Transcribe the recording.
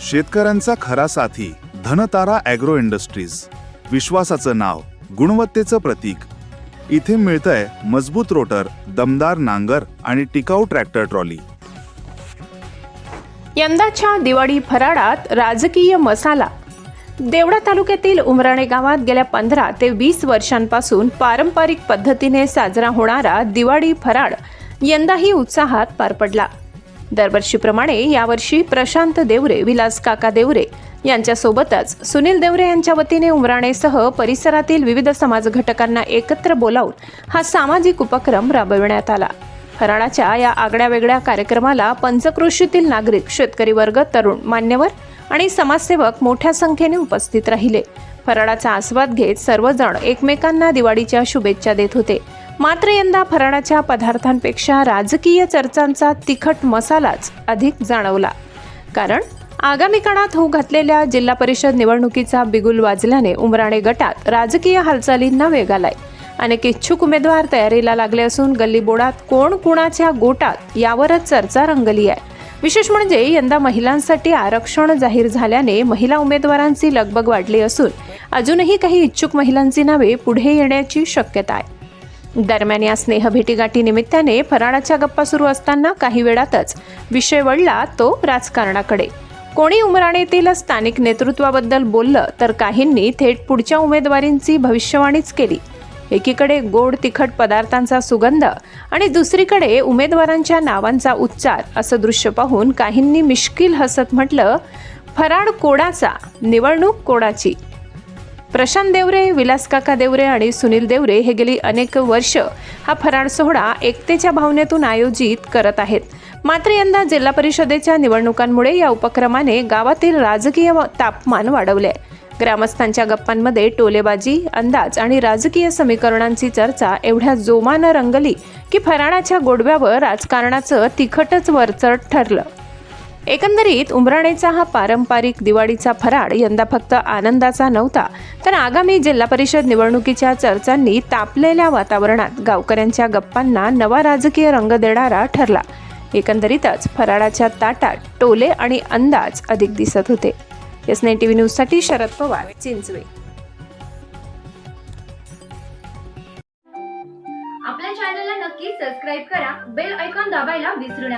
शेतकऱ्यांचा खरा साथी धनतारा ॲग्रो इंडस्ट्रीज. विश्वासाचं नाव गुणवत्तेचं प्रतीक. इथे मिळतंय मजबूत रोटर दमदार नांगर आणि टिकाऊ ट्रॅक्टर ट्रॉली. यंदाच्या दिवाळी फराळात राजकीय मसाला. देवडा तालुक्यातील उमराणे गावात गेल्या पंधरा ते वीस वर्षांपासून पारंपरिक पद्धतीने साजरा होणारा दिवाळी फराळ यंदाही उत्साहात पार पडला. दरवर्षीप्रमाणे यावर्षी प्रशांत देवरे विलास काका देवरे यांच्यासोबतच सुनील देवरे यांच्या वतीने उमराणेसह परिसरातील विविध समाज घटकांना एकत्र बोलावून हा सामाजिक उपक्रम राबविण्यात आला. फराळाच्या या आगळ्या वेगळ्या कार्यक्रमाला पंचकृषीतील नागरिक शेतकरी वर्ग तरुण मान्यवर आणि समाजसेवक मोठ्या संख्येने उपस्थित राहिले. फराळाचा आस्वाद घेत सर्वजण एकमेकांना दिवाळीच्या शुभेच्छा देत होते. मात्र यंदा फराळाच्या पदार्थांपेक्षा राजकीय चर्चांचा तिखट मसालाच अधिक जाणवला. कारण आगामी काळात होऊ घातलेल्या जिल्हा परिषद निवडणुकीचा बिगुल वाजल्याने उमराणे गटात राजकीय हालचालींना वेग आलाय अनेक इच्छुक उमेदवार तयारीला लागले असून गल्लीबोडात कोण कुणाच्या गोटात यावरच चर्चा रंगली आहे विशेष म्हणजे यंदा महिलांसाठी आरक्षण जाहीर झाल्याने महिला उमेदवारांची लगबग वाढली असून अजूनही काही इच्छुक महिलांची नावे पुढे येण्याची शक्यता आहे दरम्यान या स्नेहभेटीगाठी निमित्ताने फराळाच्या गप्पा सुरू असताना काही वेळातच विषय वळला तो राजकारणाकडे. कोणी उमराणेतील स्थानिक नेतृत्वाबद्दल बोललं तर काहींनी थेट पुढच्या उमेदवारींची भविष्यवाणीच केली. एकीकडे गोड तिखट पदार्थांचा सुगंध आणि दुसरीकडे उमेदवारांच्या नावांचा उच्चार असं दृश्य पाहून काहींनी मिश्किल हसत म्हटलं फराड कोडाचा निवडणूक कोडाची. प्रशांत देवरे विलास काका देवरे आणि सुनील देवरे हे गेली अनेक वर्ष हा फराळ सोहळा एकतेच्या भावनेतून आयोजित करत आहेत. मात्र यंदा जिल्हा परिषदेच्या निवडणुकांमुळे या उपक्रमाने गावातील राजकीय तापमान वाढवले. ग्रामस्थांच्या गप्पांमध्ये टोलेबाजी अंदाज आणि राजकीय समीकरणांची चर्चा एवढ्या जोमानं रंगली की फराळाच्या गोडव्यावर राजकारणाचं तिखटच वरचढ ठरलं. एकंदरीत उमराणेचा हा पारंपरिक दिवाळीचा फराळ यंदा फक्त आनंदाचा नव्हता तर आगामी जिल्हा परिषद निवडणुकीच्या चर्चांनी तापलेल्या वातावरणात गावकऱ्यांच्या गप्पांना नवा राजकीय रंग देणारा ठरला. एकंदरीतच फराळाच्या ताटात टोले आणि अंदाज अधिक दिसत होते. एस नाईन टी व्ही न्यूजसाठी शरद पवार चिंचवे. आपल्या चॅनलला नक्की सबस्क्राईब करा बेल ऐकॉन दाबायला विसरू नका.